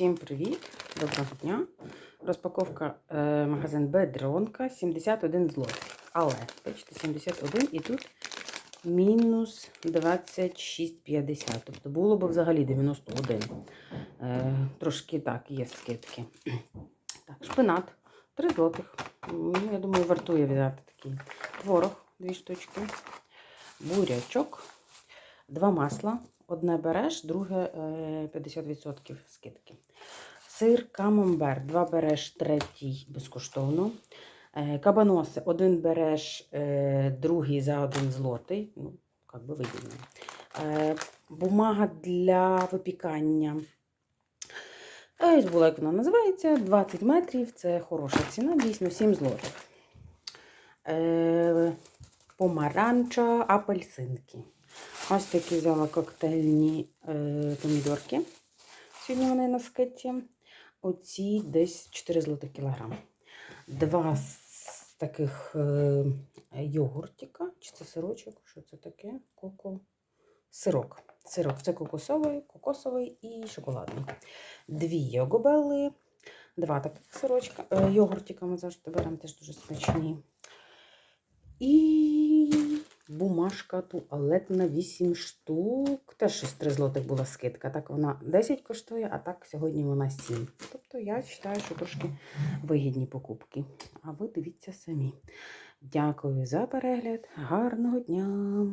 Всім привіт! Доброго дня! Розпаковка е, магазин Бедронка 71 злотих. Але, бачите, 71 і тут мінус 26,50. Тобто було б взагалі 91. Е, трошки так, є скидки. Так, шпинат 3 злотих. Ну, я думаю, вартує взяти такий творог, дві штучки, бурячок, два масла. Одне береш, друге е, 50% скидки. Сир камамбер. Два береш, третій безкоштовно. Е, Кабаноси. Один береш, е, другий за один злотий. Ну, як би вигідно. Е, Бумага для випікання. Е, Я забула, як вона називається. 20 метрів. Це хороша ціна, дійсно 7 злотих. Е, Помаранча, апельсинки. Ось такі взяла коктейльні е, помідорки. Сьогодні вони на скетті. Оці десь 4 злотих кілограм. Два з таких е, йогуртика. Чи це сирочок? Що це таке? Коко. Сирок. Сирок. Це кокосовий, кокосовий і шоколадний. Дві йогобели. Два таких сирочка. Е, йогуртика ми завжди беремо теж дуже смачні. І бумажка туалетна 8 штук. Теж щось 3 злотих була скидка. Так вона 10 коштує, а так сьогодні вона 7. Тобто я вважаю, що трошки вигідні покупки. А ви дивіться самі. Дякую за перегляд. Гарного дня!